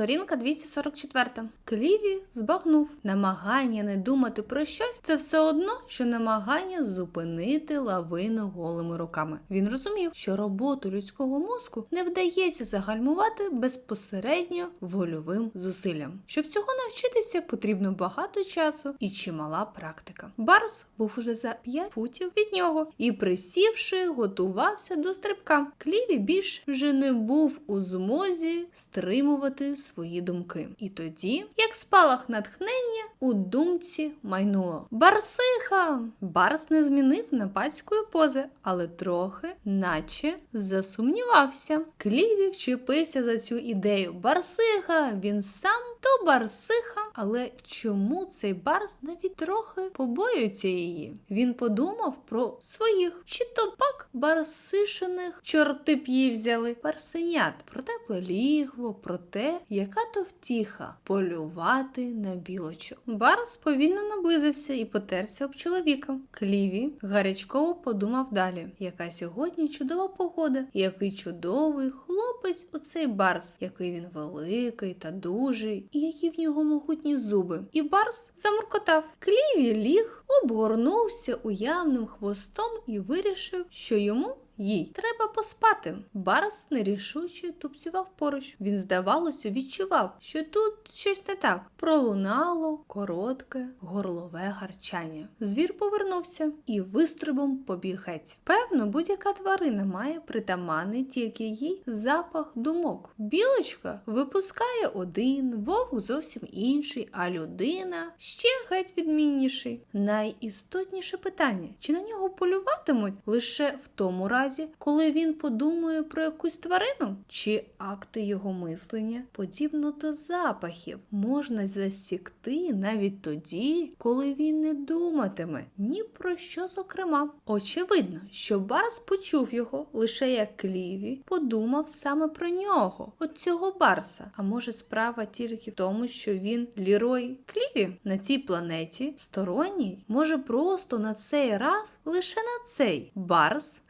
Сторінка 244. Кліві збагнув. Намагання не думати про щось це все одно, що намагання зупинити лавину голими руками. Він розумів, що роботу людського мозку не вдається загальмувати безпосередньо вольовим зусиллям. Щоб цього навчитися, потрібно багато часу і чимала практика. Барс був уже за 5 футів від нього і, присівши, готувався до стрибка. Кліві більш вже не був у змозі стримувати свої думки. І тоді, як спалах натхнення, у думці майнуло Барсиха! Барс не змінив нападської пози, але трохи, наче, засумнівався. Кліві вчепився за цю ідею. Барсиха! Він сам то барсиха, але чому цей барс навіть трохи побоюється її? Він подумав про своїх, чи то пак барсишиних чорти її взяли барсенят, про тепле лігво, про те, яка то втіха полювати на білочок. Барс повільно наблизився і потерся об чоловіка. Кліві гарячково подумав далі, яка сьогодні чудова погода, який чудовий хлопець оцей барс, який він великий та дужий, і які в нього могутні зуби. І барс замуркотав. Кліві ліг, обгорнувся уявним хвостом і вирішив, що йому. Їй треба поспати. Барс нерішуче тупцював поруч. Він, здавалося, відчував, що тут щось не так. Пролунало коротке горлове гарчання. Звір повернувся і вистрибом побіг геть. Певно, будь-яка тварина має притаманний тільки їй запах думок. Білочка випускає один, вовк зовсім інший, а людина ще геть відмінніший. Найістотніше питання: чи на нього полюватимуть лише в тому разі, коли він подумає про якусь тварину, чи акти його мислення, подібно до запахів, можна засікти навіть тоді, коли він не думатиме ні про що зокрема. Очевидно, що Барс почув його лише як Кліві подумав саме про нього, от цього Барса. А може справа тільки в тому, що він Лірой Кліві на цій планеті сторонній, може просто на цей раз лише на цей Барс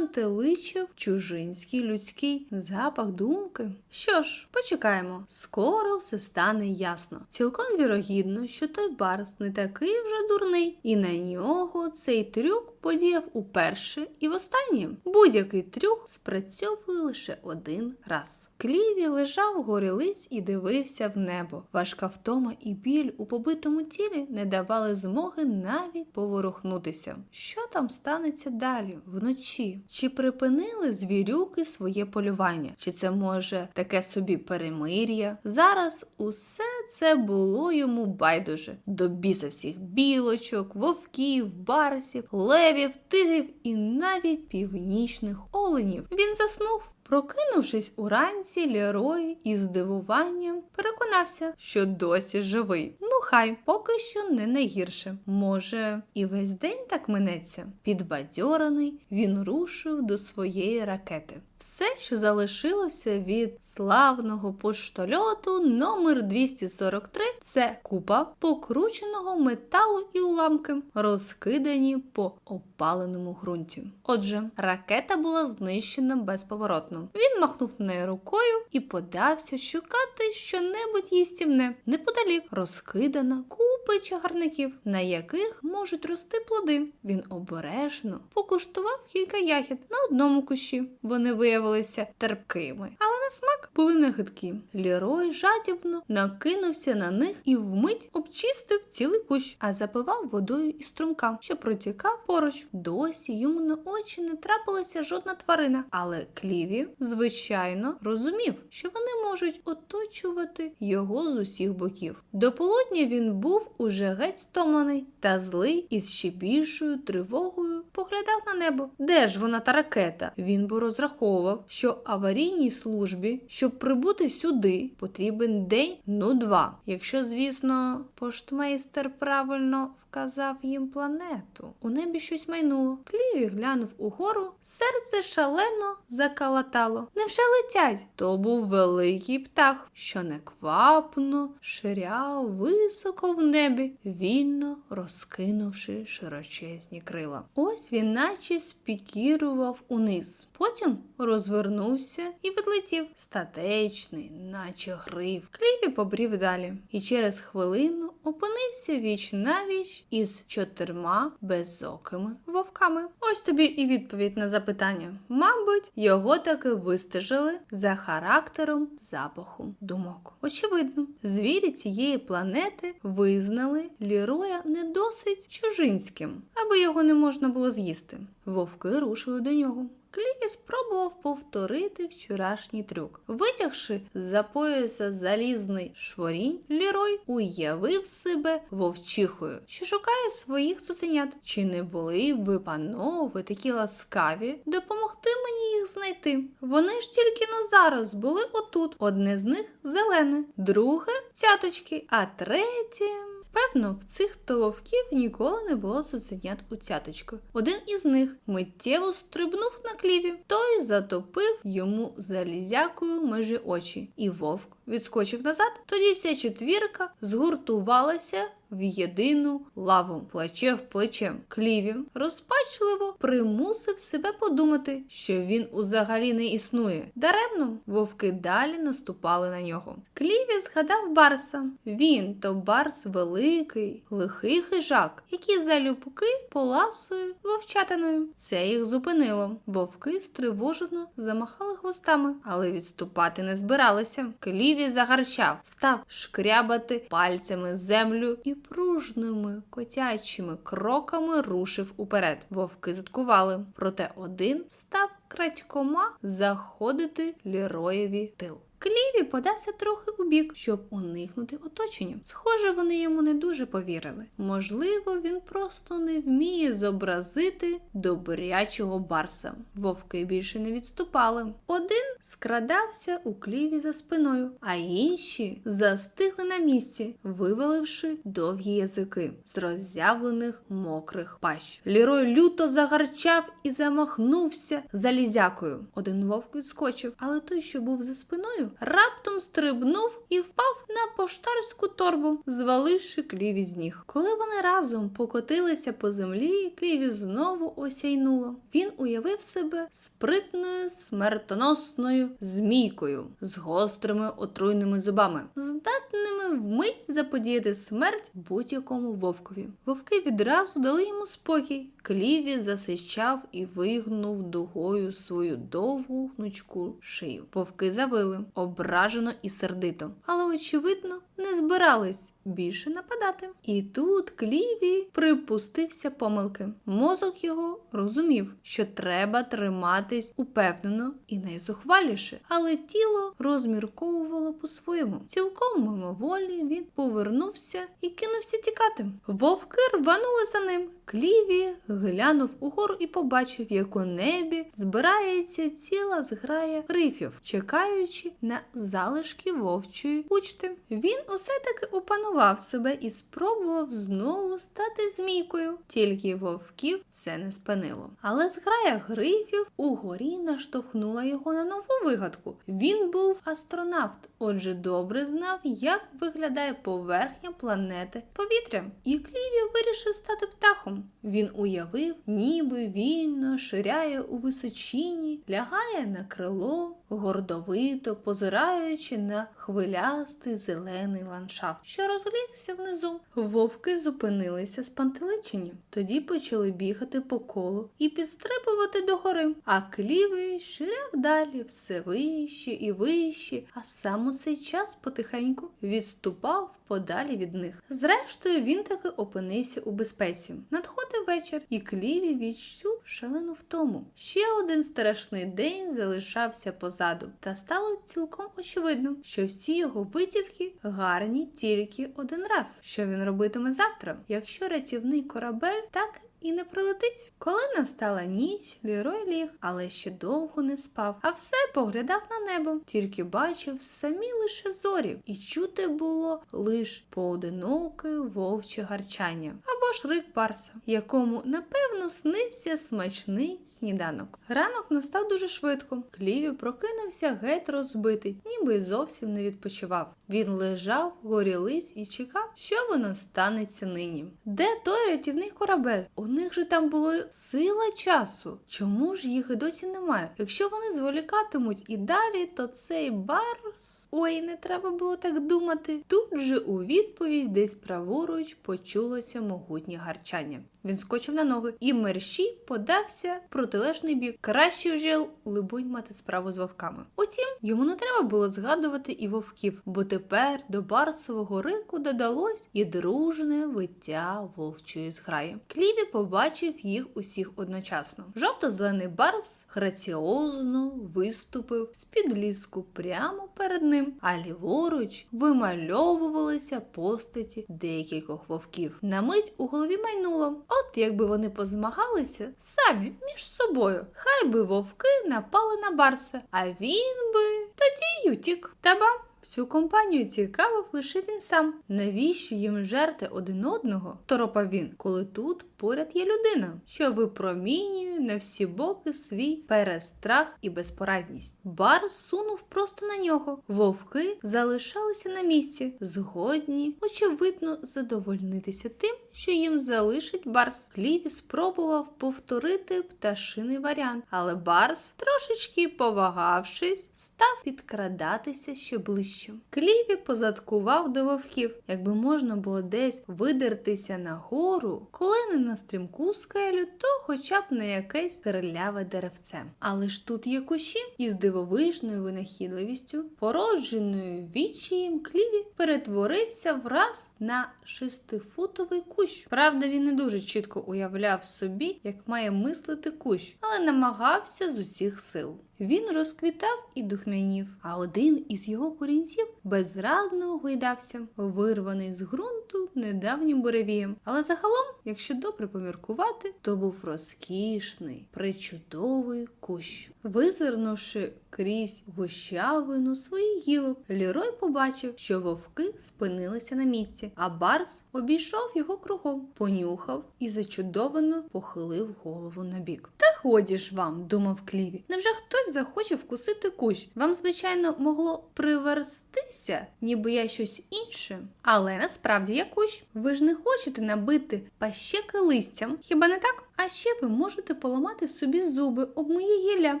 спантеличив чужинський людський запах думки. Що ж, почекаємо, скоро все стане ясно. Цілком вірогідно, що той Барс не такий вже дурний, і на нього цей трюк подіяв уперше і востаннє. Будь-який трюк спрацьовує лише один раз. Кліві лежав горілиць і дивився в небо. Важка втома і біль у побитому тілі не давали змоги навіть поворухнутися. Що там станеться далі, вночі? Чи припинили звірюки своє полювання? Чи це може таке собі перемир'я? Зараз усе це було йому байдуже. До біса всіх білочок, вовків, барсів, левів, тигрів і навіть північних оленів. Він заснув. Прокинувшись уранці, Лерой із здивуванням переконався, що досі живий. Хай, поки що не найгірше. Може, і весь день так минеться. Підбадьорений, він рушив до своєї ракети. Все, що залишилося від славного поштольоту номер 243 це купа покрученого металу і уламки, розкидані по опаленому ґрунті. Отже, ракета була знищена безповоротно. Він махнув неї рукою і подався шукати щонебудь їстівне. Неподалік розкидана купа чагарників, на яких можуть рости плоди. Він обережно покуштував кілька ягід на одному кущі. Вони виявилися терпкими, смак були негидкі. Лірой жадібно накинувся на них і вмить обчистив цілий кущ, а запивав водою із струмка, що протікав поруч. Досі йому на очі не трапилася жодна тварина, але Кліві, звичайно, розумів, що вони можуть оточувати його з усіх боків. До полудня він був уже геть стомлений та злий і з ще більшою тривогою поглядав на небо. Де ж вона та ракета? Він би розраховував, що аварійній службі, щоб прибути сюди, потрібен день, ну два. Якщо, звісно, поштмейстер правильно вказав їм планету. У небі щось майнуло. Кліві глянув угору, серце шалено закалатало. Невже летять? То був великий птах, що неквапно ширяв високо в небі, вільно розкинувши широчезні крила. Ось він наче спікірував униз. Потім розвернувся і відлетів. статечний, наче гриф. Кліві побрів далі, і через хвилину опинився віч навіч із чотирма безокими вовками. Ось тобі і відповідь на запитання. Мабуть, його таки вистежили за характером запаху думок. Очевидно, звірі цієї планети визнали Ліроя не досить чужинським, аби його не можна було з'їсти. Вовки рушили до нього. Кліві спробував повторити вчорашній трюк. Витягши з-за пояса залізний шворінь, Лірой уявив себе вовчихою, що шукає своїх цуценят. Чи не були ви, панове, такі ласкаві допомогти мені їх знайти? Вони ж тільки на зараз були отут. Одне з них зелене, друге цяточки, а третє. Певно, в цих то вовків ніколи не було цуценят у цяточку. Один із них миттєво стрибнув на кліві, той затопив йому залізякою межі очі, і вовк відскочив назад. Тоді вся четвірка згуртувалася в єдину лаву, плече в плече. Кліві розпачливо примусив себе подумати, що він узагалі не існує. Даремно вовки далі наступали на нього. Кліві згадав Барса. Він то Барс великий, лихий хижак, який залюбки поласує вовчатиною. Це їх зупинило. Вовки стривожено замахали хвостами, але відступати не збиралися. Кліві загарчав, став шкрябати пальцями землю і пружними котячими кроками рушив уперед. Вовки заткували, проте один став крадькома заходити Ліроєві тил. Кліві подався трохи у бік, щоб уникнути оточення. Схоже, вони йому не дуже повірили. Можливо, він просто не вміє зобразити добрячого барса. Вовки більше не відступали. Один скрадався у кліві за спиною, а інші застигли на місці, виваливши довгі язики з роззявлених мокрих пащ. Лірой люто загарчав і замахнувся залізякою. Один вовк відскочив, але той, що був за спиною, раптом стрибнув і впав на поштарську торбу, зваливши кліві з ніг. Коли вони разом покотилися по землі, кліві знову осяйнуло. Він уявив себе спритною смертоносною змійкою з гострими отруйними зубами, здатними вмить заподіяти смерть будь-якому вовкові. Вовки відразу дали йому спокій. Кліві засичав і вигнув дугою свою довгу гнучку шию. Вовки завили ображено і сердито, але, очевидно, не збирались більше нападати. І тут Кліві припустився помилки. Мозок його розумів, що треба триматись упевнено і найзухваліше, але тіло розмірковувало по-своєму. Цілком мимоволі він повернувся і кинувся тікати. Вовки рванули за ним. Кліві глянув угору і побачив, як у небі збирається ціла зграя рифів, чекаючи на залишки вовчої учти. Він усе таки опанував себе і спробував знову стати змійкою, тільки вовків це не спинило. Але зграя грифів угорі наштовхнула його на нову вигадку. Він був астронавт, отже, добре знав, як виглядає поверхня планети повітря. І Кліві вирішив стати птахом. Він уявив, ніби він ширяє у височині, лягає на крило, гордовито позираючи на хвилястий зелений ландшафт, що розлігся внизу. Вовки зупинилися спантеличені, тоді почали бігати по колу і підстрибувати догори, а клівий ширяв далі все вище і вище, а сам у цей час потихеньку відступав подалі від них. Зрештою, він таки опинився у безпеці. Надходив вечір, і кліві відчув шалену втому. Ще один страшний день залишався позаду, та стало цілком очевидно, що всі його витівки гарні тільки один раз. Що він робитиме завтра, якщо рятівний корабель так і не прилетить. Коли настала ніч, Лірой ліг, але ще довго не спав, а все поглядав на небо, тільки бачив самі лише зорі, і чути було лиш поодиноке вовче гарчання або ж рик барса, якому напевно снився смачний сніданок. Ранок настав дуже швидко. Кліві прокинувся геть розбитий, ніби й зовсім не відпочивав. Він лежав горілиць і чекав, що воно станеться нині. Де той рятівний корабель? Них же там було сила часу. Чому ж їх і досі немає? Якщо вони зволікатимуть і далі, то цей барс. Ой, не треба було так думати. Тут же у відповідь десь праворуч почулося могутнє гарчання. Він скочив на ноги і мерщій подався в протилежний бік. Краще вже, либонь, мати справу з вовками. Утім, йому не треба було згадувати і вовків, бо тепер до барсового рику додалось і дружне виття вовчої зграї. Кліві побачив їх усіх одночасно. Жовто-зелений барс граціозно виступив з-під ліску прямо перед ним, а ліворуч вимальовувалися постаті декількох вовків. На мить у голові майнуло. От якби вони позмагалися самі між собою. Хай би вовки напали на барса, а він би тоді й утік. Та бам! Всю компанію цікавив лише він сам. Навіщо їм жерти один одного? торопав він, коли тут поряд є людина, що випромінює на всі боки свій перестрах і безпорадність. Бар сунув просто на нього. Вовки залишалися на місці, згодні, очевидно, задовольнитися тим, що їм залишить Барс. Кліві спробував повторити пташиний варіант, але Барс, трошечки повагавшись, став підкрадатися ще ближче. Кліві позадкував до вовків, якби можна було десь видертися нагору, коли не на стрімку скелю, то хоча б на якесь стріляве деревце. Але ж тут є кущі із дивовижною винахідливістю, породженою вічієм кліві перетворився враз на шестифутовий кущ. Правда, він не дуже чітко уявляв собі, як має мислити кущ, але намагався з усіх сил. Він розквітав і духмянів, а один із його корінців безрадно гойдався, вирваний з ґрунту недавнім буревієм. Але загалом, якщо добре поміркувати, то був розкішний, причудовий кущ. Визирнувши крізь гущавину своїх гілок, Лірой побачив, що вовки спинилися на місці, а Барс обійшов його кругом, понюхав і зачудовано похилив голову набік. Та ході ж вам, думав Кліві. Невже хтось захоче вкусити кущ? Вам, звичайно, могло приверстися, ніби я щось інше. Але насправді я кущ. Ви ж не хочете набити пащеки листям, хіба не так? А ще ви можете поламати собі зуби об моє гілля.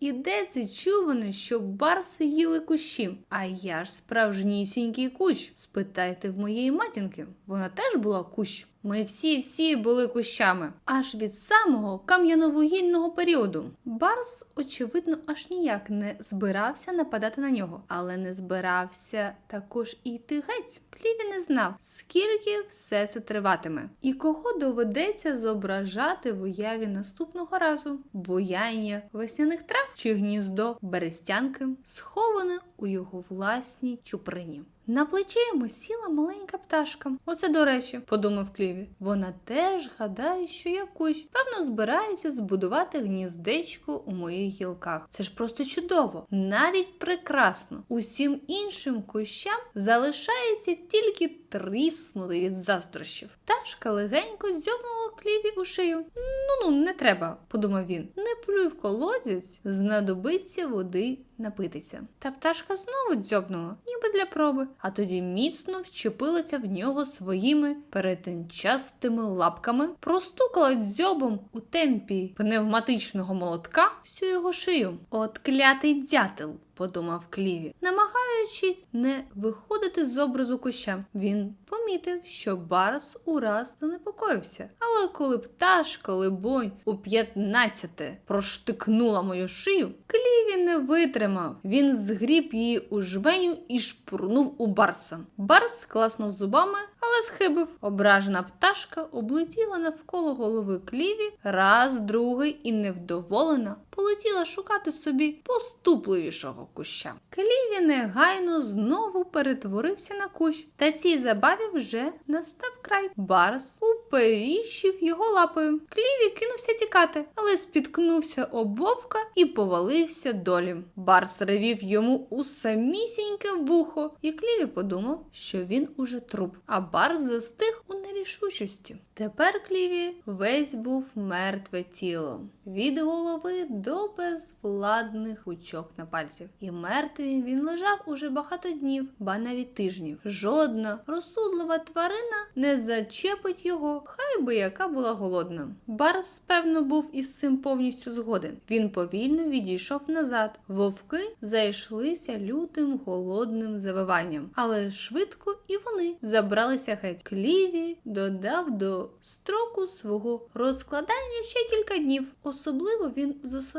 І де це чувано, що барси їли кущі? А я ж справжнісінький кущ. Спитайте в моєї матінки. Вона теж була кущ. Ми всі-всі були кущами, аж від самого кам'яновугільного періоду. Барс, очевидно, аж ніяк не збирався нападати на нього, але не збирався також і йти геть. Кліві не знав, скільки все це триватиме, і кого доведеться зображати в уяві наступного разу: бояння весняних трав чи гніздо берестянки, сховане у його власній чуприні. На плече йому сіла маленька пташка. Оце до речі, подумав Кліві. Вона теж гадає, що я кущ. Певно, збирається збудувати гніздечко у моїх гілках. Це ж просто чудово, навіть прекрасно. Усім іншим кущам залишається тільки тріснути від заздрощів. Пташка легенько дзьобнула Кліві у шию. Ну ну, не треба, подумав він. Не плюй в колодязь, знадобиться води напитися. Та пташка знову дзьобнула, ніби для проби, а тоді міцно вчепилася в нього своїми перетинчастими лапками, простукала дзьобом у темпі пневматичного молотка всю його шию. От клятий дятел. Подумав Кліві, намагаючись не виходити з образу куща. Він помітив, що Барс ураз занепокоївся. Але коли пташка, либонь, у п'ятнадцяте проштикнула мою шию, Кліві не витримав. Він згріб її у жменю і шпурнув у Барса. Барс класнув зубами, але схибив. Ображена пташка облетіла навколо голови Кліві раз, другий і невдоволена полетіла шукати собі поступливішого куща. Кліві негайно знову перетворився на кущ, та цій забаві вже настав край. Барс уперіщив його лапою. Кліві кинувся тікати, але спіткнувся об вовка і повалився долі. Барс ревів йому у самісіньке вухо, і Кліві подумав, що він уже труп, а Барс застиг у нерішучості. Тепер Кліві весь був мертве тіло від голови до безвладних гучок на пальців. І мертвий він лежав уже багато днів, ба навіть тижнів. Жодна розсудлива тварина не зачепить його, хай би яка була голодна. Барс, певно, був із цим повністю згоден. Він повільно відійшов назад. Вовки зайшлися лютим голодним завиванням, але швидко і вони забралися геть. Кліві додав до строку свого розкладання ще кілька днів. Особливо він зосередився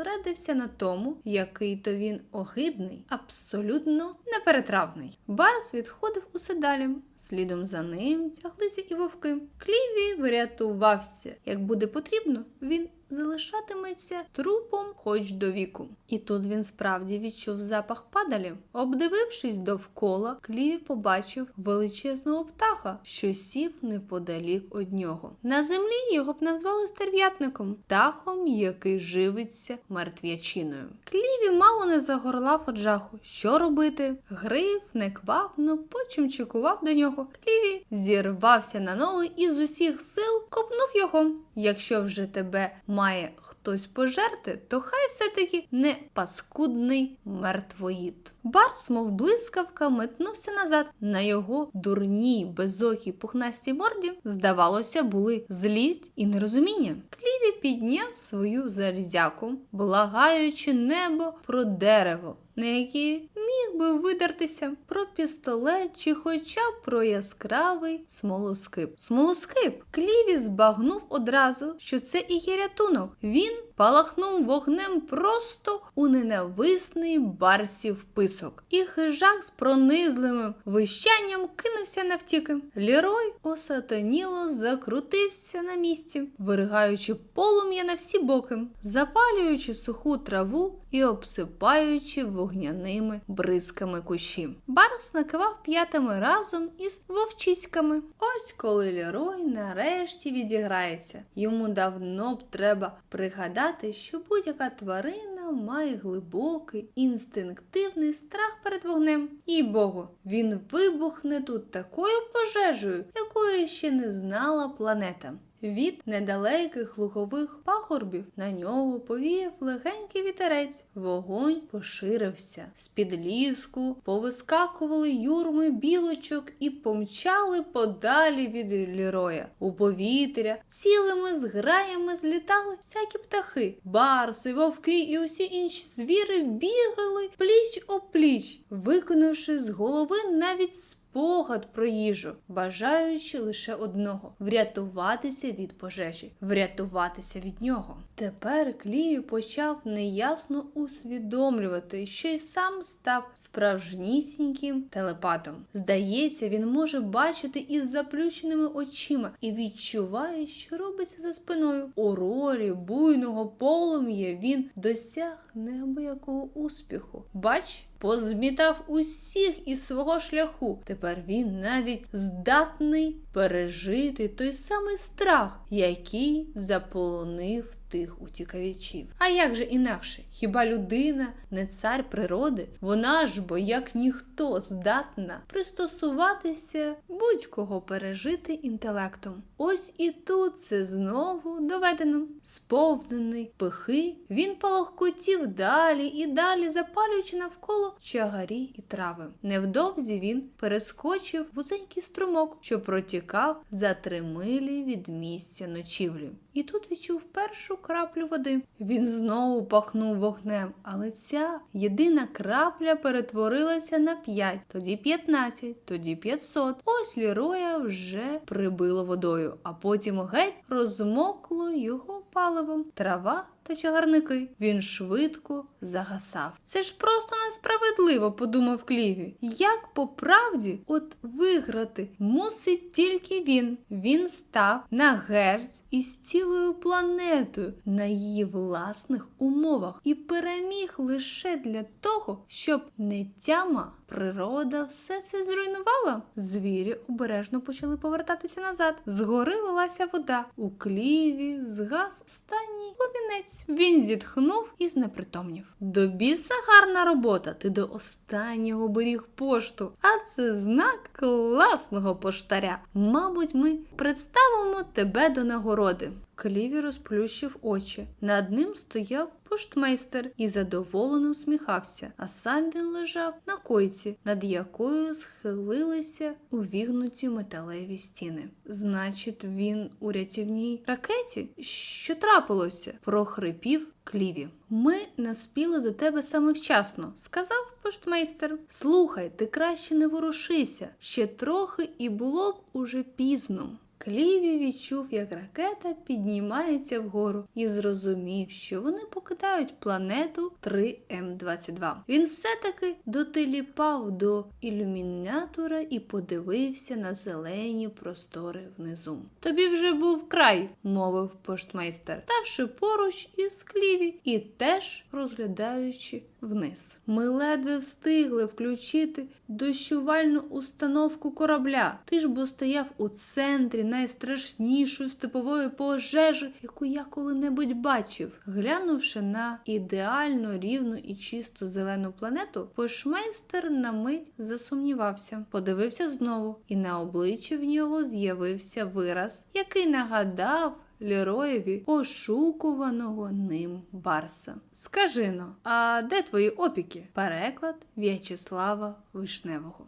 на тому, який то він огидний, абсолютно неперетравний. Барс відходив усе далі. Слідом за ним тяглися і вовки. Кліві врятувався. Як буде потрібно, він залишатиметься трупом хоч до віку. І тут він справді відчув запах падалі. Обдивившись довкола, Кліві побачив величезного птаха, що сів неподалік од нього. На землі його б назвали стерв'ятником, птахом, який живиться мертв'ячиною. Кліві мало не загорлав од жаху. Що робити? Грив неквапно почимчикував до нього. Кліві зірвався на ноги і з усіх сил копнув його. Якщо вже тебе має хтось пожерти, то хай все-таки не паскудний мертвоїд. Барс, мов блискавка, метнувся назад. На його дурній, безокій, пухнастій морді, здавалося, були злість і нерозуміння. Кліві підняв свою залізяку, благаючи небо про дерево. На які міг би видертися про пістолет чи хоча б про яскравий смолоскип. Смолоскип Кліві збагнув одразу, що це і є рятунок. Він палахнув вогнем просто у ненависний барсів писок. І хижак з пронизливим вищанням кинувся навтіки. Лірой осатаніло закрутився на місці, виригаючи полум'я на всі боки, запалюючи суху траву і обсипаючи вогняними бризками кущі. Барс накивав п'ятами разом із вовчиськами. Ось коли Лерой нарешті відіграється. Йому давно б треба пригадати, що будь-яка тварина має глибокий інстинктивний страх перед вогнем. І богу, він вибухне тут такою пожежею, якої ще не знала планета. Від недалеких лугових пагорбів на нього повіяв легенький вітерець. Вогонь поширився. З-під ліску повискакували юрми білочок і помчали подалі від ліроя. У повітря цілими зграями злітали всякі птахи. Барси, вовки і усі інші звіри бігали пліч опліч, виконавши з голови навіть спогад про їжу, бажаючи лише одного врятуватися від пожежі, врятуватися від нього. Тепер Клію почав неясно усвідомлювати, що й сам став справжнісіньким телепатом. Здається, він може бачити із заплющеними очима і відчуває, що робиться за спиною. У ролі буйного полум'я він досяг неабиякого успіху. Бач, позмітав усіх із свого шляху. Тепер він навіть здатний пережити той самий страх, який заполонив тих утікавічів. А як же інакше? Хіба людина не цар природи? Вона ж бо як ніхто здатна пристосуватися будь-кого пережити інтелектом. Ось і тут це знову доведено. Сповнений пихи, він палахкотів далі і далі, запалюючи навколо чагарі і трави. Невдовзі він перескочив вузенький струмок, що протікав за три милі від місця ночівлі. І тут відчув першу краплю води. Він знову пахнув вогнем, але ця єдина крапля перетворилася на п'ять, тоді п'ятнадцять, тоді п'ятсот. Ось Ліроя вже прибило водою, а потім геть розмокло його паливом. Трава та чагарники. Він швидко загасав. Це ж просто несправедливо, подумав Кліві. Як по правді от виграти мусить тільки він. Він став на герць із цілою планетою на її власних умовах і переміг лише для того, щоб не тяма природа все це зруйнувала. Звірі обережно почали повертатися назад. Згори лилася вода. У кліві згас останній ломінець. Він зітхнув і знепритомнів. До біса гарна робота. Ти до останнього беріг пошту. А це знак класного поштаря. Мабуть, ми представимо тебе до нагороди. Кліві розплющив очі. Над ним стояв поштмейстер і задоволено всміхався, а сам він лежав на койці, над якою схилилися увігнуті металеві стіни. Значить, він у рятівній ракеті? Що трапилося? прохрипів Кліві. Ми наспіли до тебе саме вчасно, сказав поштмейстер. Слухай, ти краще не ворушися. Ще трохи і було б уже пізно. Кліві відчув, як ракета піднімається вгору і зрозумів, що вони покидають планету 3М22. Він все-таки дотиліпав до ілюмінатора і подивився на зелені простори внизу. Тобі вже був край, мовив поштмейстер, ставши поруч із Кліві і теж розглядаючи вниз. Ми ледве встигли включити дощувальну установку корабля. Ти ж бо стояв у центрі найстрашнішої степової пожежі, яку я коли-небудь бачив. Глянувши на ідеально рівну і чисту зелену планету, пошмейстер на мить засумнівався, подивився знову, і на обличчі в нього з'явився вираз, який нагадав. Ліроєві ошукуваного ним Барса. Скажи но, а де твої опіки? Переклад В'ячеслава Вишневого.